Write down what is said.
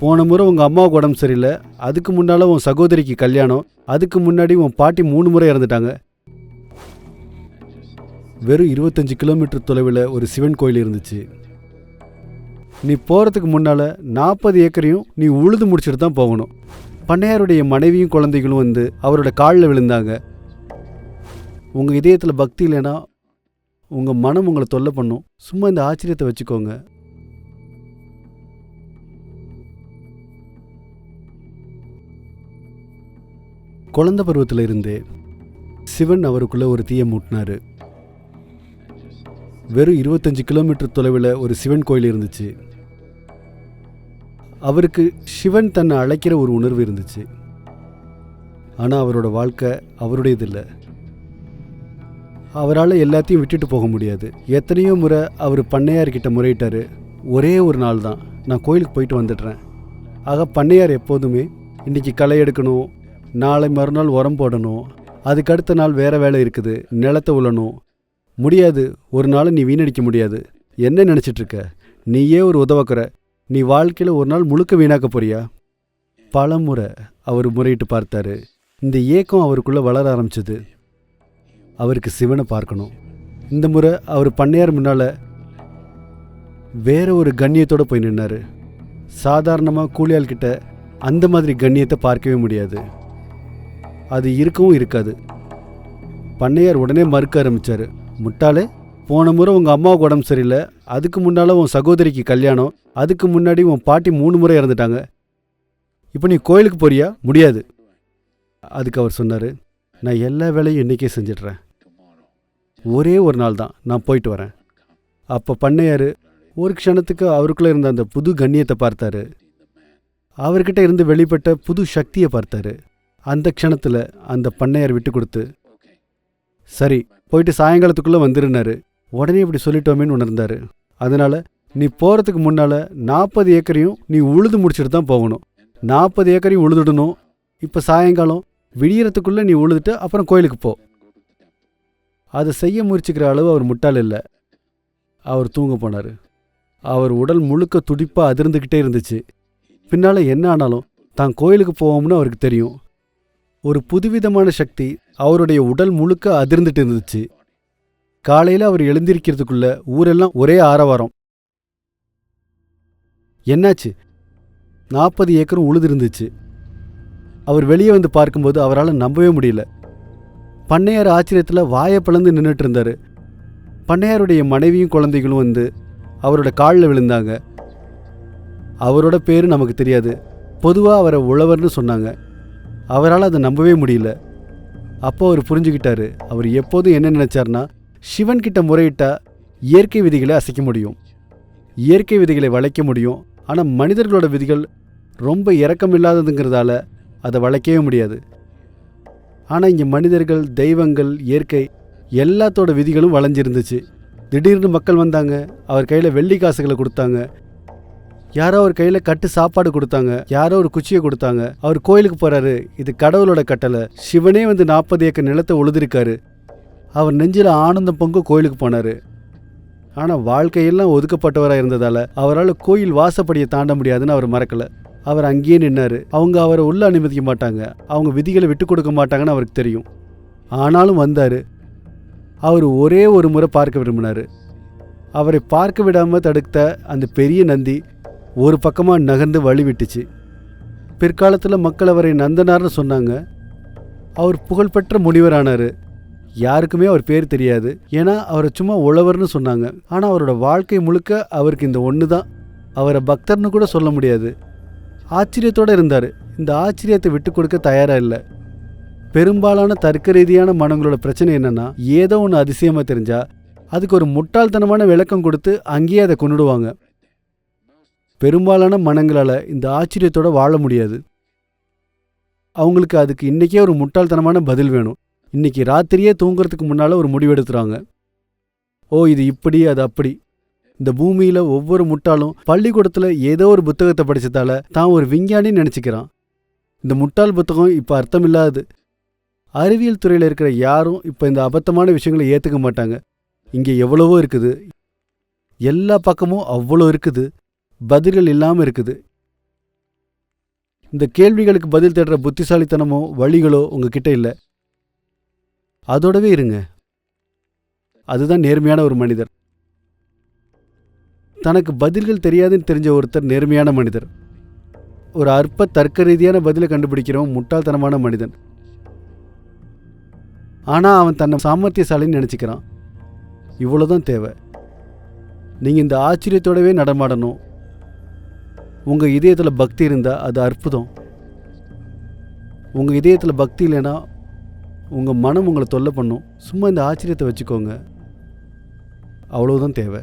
போன முறை உங்கள் அம்மாவுக்கு உடம்பு சரியில்லை. அதுக்கு முன்னால் உன் சகோதரிக்கு கல்யாணம். அதுக்கு முன்னாடி உன் பாட்டி மூணு முறை இறந்துட்டாங்க. வெறும் இருபத்தஞ்சு கிலோமீட்டர் தொலைவில் ஒரு சிவன் கோயில் இருந்துச்சு. நீ போகிறதுக்கு முன்னால் நாற்பது ஏக்கரையும் நீ உழுது முடிச்சுட்டு தான் போகணும். பண்ணையாருடைய மனைவியும் குழந்தைகளும் வந்து அவரோட காலில் விழுந்தாங்க. உங்கள் இதயத்தில் பக்தி இல்லைன்னா உங்கள் மனம் உங்களை தொல்லை பண்ணும். சும்மா இந்த ஆச்சரியத்தை வச்சுக்கோங்க. குழந்தை பருவத்தில் இருந்தே சிவன் அவருக்குள்ளே ஒரு தீயை மூட்டினாரு. வெறும் இருபத்தஞ்சு கிலோமீட்டர் தொலைவில் ஒரு சிவன் கோயில் இருந்துச்சு. அவருக்கு சிவன் தன்னை அழைக்கிற ஒரு உணர்வு இருந்துச்சு. ஆனால் அவரோட வாழ்க்கை அவருடையது இல்லை அவரால் எல்லாத்தையும் விட்டுட்டு போக முடியாது. எத்தனையோ முறை அவர் பண்ணையார்கிட்ட முறையிட்டார். ஒரே ஒரு நாள் தான் நான் கோயிலுக்கு போயிட்டு வந்துடுறேன். ஆக பண்ணையார் எப்போதுமே இன்றைக்கி களை எடுக்கணும் நாளை மறுநாள் உரம் போடணும். அதுக்கு அடுத்த நாள் வேற வேலை இருக்குது. நிலத்தை உழணும். முடியாது. ஒரு நாள் நீ வீணடிக்க முடியாது. என்ன நினச்சிட்ருக்க? நீயே ஒரு உதவக்குற நீ வாழ்க்கையில் ஒரு நாள் முழுக்க வீணாக்க போறியா? பல முறை அவர் முறையிட்டு பார்த்தாரு. இந்த ஏக்கம் அவருக்குள்ளே வளர ஆரம்பிச்சது. அவருக்கு சிவனை பார்க்கணும். இந்த முறை அவர் பண்ணையார் முன்னால் வேற ஒரு கண்ணியத்தோடு போய் நின்னார். சாதாரணமாக கூலியாள்கிட்ட அந்த மாதிரி கண்ணியத்தை பார்க்கவே முடியாது. அது இருக்கவும் இருக்காது. பண்ணையார் உடனே மறுக்க ஆரம்பித்தார் முட்டாளே போன முறை உங்கள் அம்மாவுக்கு உடம்பு சரியில்லை அதுக்கு முன்னால் உன் சகோதரிக்கு கல்யாணம் அதுக்கு முன்னாடி உன் பாட்டி மூணு முறை இறந்துட்டாங்க. இப்போ நீ கோயிலுக்கு போறியா? முடியாது. அதுக்கு அவர் சொன்னார் நான் எல்லா வேலையும் இன்றைக்கே செஞ்சிடுறேன். ஒரே ஒரு நாள் தான் நான் போயிட்டு வரேன். அப்போ பண்ணையார் ஒரு க்ஷணத்துக்கு அவருக்குள்ளே இருந்த அந்த புது கண்ணியத்தை பார்த்தாரு. அவர்கிட்ட இருந்து வெளிப்பட்ட புது சக்தியை பார்த்தாரு. அந்த க்ஷணத்தில் அந்த பண்ணையார் விட்டு கொடுத்து சரி போயிட்டு சாயங்காலத்துக்குள்ளே வந்துருனாரு உடனே இப்படி சொல்லிட்டோமேன்னு உணர்ந்தாரு அதனால நீ போகிறதுக்கு முன்னால் நாற்பது ஏக்கரையும் நீ உழுது முடிச்சுட்டு தான் போகணும். நாற்பது ஏக்கரையும் உழுதுடணும். இப்போ சாயங்காலம் விடியறதுக்குள்ளே நீ உழுதுட்டு அப்புறம் கோயிலுக்கு போ. அதை செய்ய முயற்சிக்கிற அளவு அவர் முட்டாள் இல்லை. அவர் தூங்க போனார். அவர் உடல் முழுக்க துடிப்பாக அதிர்ந்துக்கிட்டே இருந்துச்சு. பின்னால் என்ன ஆனாலும் தான் கோயிலுக்கு போவோம்னு அவருக்கு தெரியும். ஒரு புதுவிதமான சக்தி அவருடைய உடல் முழுக்க அதிர்ந்துட்டு இருந்துச்சு. காலையில் அவர் எழுந்திருக்கிறதுக்குள்ள ஊரெல்லாம் ஒரே ஆரவாரம். என்னாச்சு? நாற்பது ஏக்கரும் உழுது இருந்துச்சு அவர் வெளியே வந்து பார்க்கும்போது அவரால் நம்பவே முடியல. பண்ணையார் ஆச்சரியத்தில் வாயை பிளந்து நின்றுட்டு இருந்தார். பண்ணையாருடைய மனைவியும் குழந்தைகளும் வந்து அவரோட காலில் விழுந்தாங்க. அவரோட பேர் நமக்கு தெரியாது. பொதுவாக அவரை உழவர்னு சொன்னாங்க. அவரால் அதை நம்பவே முடியல. அப்போ அவர் புரிஞ்சுக்கிட்டாரு அவர் எப்போதும் என்ன நினைச்சார்னா சிவன் கிட்ட முறையிட்டால் இயற்கை விதிகளை அசைக்க முடியும். இயற்கை விதிகளை வளைக்க முடியும். ஆனால் மனிதர்களோட விதிகள் ரொம்ப இறக்கம் இல்லாததுங்கிறதால அதை வளைக்கவே முடியாது. ஆனால் இங்கே மனிதர்கள் தெய்வங்கள் இயற்கை எல்லாத்தோட விதிகளும் வளைஞ்சிருந்துச்சு. திடீர்னு மக்கள் வந்தாங்க அவர் கையில் வெள்ளி காசுகளை கொடுத்தாங்க. யாரோ அவர் கையில் கட்டு சாப்பாடு கொடுத்தாங்க. யாரோ ஒரு குச்சியை கொடுத்தாங்க. அவர் கோயிலுக்கு போறாரு. இது கடவுளோட கட்டளை. சிவனே வந்து நாற்பது ஏக்கர் நிலத்தை உழுதிருக்காரு. அவர் நெஞ்சில் ஆனந்தம் பொங்க கோயிலுக்கு போனாரு. ஆனால் வாழ்க்கையெல்லாம் ஒதுக்கப்பட்டவராக இருந்ததால அவரால் கோயில் வாசப்படியை தாண்ட முடியாதுன்னு அவர் மறக்கல. அவர் அங்கேயே நின்னாரு. அவங்க அவரை உள்ள அனுமதிக்க மாட்டாங்க. அவங்க விதிகளை விட்டு கொடுக்க மாட்டாங்கன்னு அவருக்கு தெரியும். ஆனாலும் வந்தார். அவர் ஒரே ஒரு முறை பார்க்க விரும்பினார். அவரை பார்க்க விடாமல் தடுத்த அந்த பெரிய நந்தி ஒரு பக்கமாக நகர்ந்து வழி விட்டுச்சு பிற்காலத்தில் மக்கள் அவரை நந்தனார்னு சொன்னாங்க. அவர் புகழ்பெற்ற முனிவரானார். யாருக்குமே அவர் பேர் தெரியாது. ஏன்னா அவரை சும்மா உழவர்னு சொன்னாங்க. ஆனால் அவரோட வாழ்க்கை முழுக்க அவருக்கு இந்த ஒன்று தான் அவரை பக்தர்னு கூட சொல்ல முடியாது. ஆச்சரியத்தோடு இருந்தார். இந்த ஆச்சரியத்தை விட்டு கொடுக்க தயாராக இல்லை. பெரும்பாலான தர்க்க ரீதியான மனங்களோட பிரச்சனை என்னென்னா ஏதோ ஒன்று அதிசயமாக தெரிஞ்சால் அதுக்கு ஒரு முட்டாள்தனமான விளக்கம் கொடுத்து அங்கேயே அதை கொண்டுடுவாங்க. பெரும்பாலான மனங்களால் இந்த ஆச்சரியத்தோடு வாழ முடியாது. அவங்களுக்கு அதுக்கு இன்றைக்கே ஒரு முட்டாள்தனமான பதில் வேணும். இன்னைக்கு ராத்திரியே தூங்குறதுக்கு முன்னால் ஒரு முடிவெடுத்துறாங்க ஓ இது இப்படி அது அப்படி. இந்த பூமியில் ஒவ்வொரு முட்டாளும் பள்ளிக்கூடத்தில் ஏதோ ஒரு புத்தகத்தை படித்ததால் தான் ஒரு விஞ்ஞானின்னு நினச்சிக்கிறான். இந்த முட்டாள் புத்தகம் இப்போ அர்த்தமில்லாது அறிவியல் துறையில் இருக்கிற யாரும் இப்போ இந்த அபத்தமான விஷயங்களை ஏற்றுக்க மாட்டாங்க. இங்கே எவ்வளவோ இருக்குது. எல்லா பக்கமும் அவ்வளோ இருக்குது. பதில்கள் இல்லாமல் இருக்குது. இந்த கேள்விகளுக்கு பதில் தேடுற புத்திசாலித்தனமோ வழிகளோ உங்ககிட்ட இல்லை. அதோடவே இருங்க. அதுதான் நேர்மையான ஒரு மனிதர். தனக்கு பதில்கள் தெரியாதுன்னு தெரிஞ்ச ஒருத்தர் நேர்மையான மனிதர். ஒரு அற்ப தர்க்க ரீதியான பதிலை கண்டுபிடிக்கிறவன் முட்டாள்தனமான மனிதன். ஆனால் அவன் தன்னை சாமர்த்தியசாலின்னு நினச்சிக்கிறான். இவ்வளோதான் தேவை. நீங்கள் இந்த ஆச்சரியத்தோடவே நடமாடணும். உங்கள் இதயத்தில் பக்தி இருந்தால் அது அற்புதம். உங்கள் இதயத்தில் பக்தி இல்லைன்னா உங்கள் மனம் உங்களை தொல்லை பண்ணும். சும்மா இந்த ஆச்சரியத்தை வச்சுக்கோங்க. அவ்வளோதான் தேவை.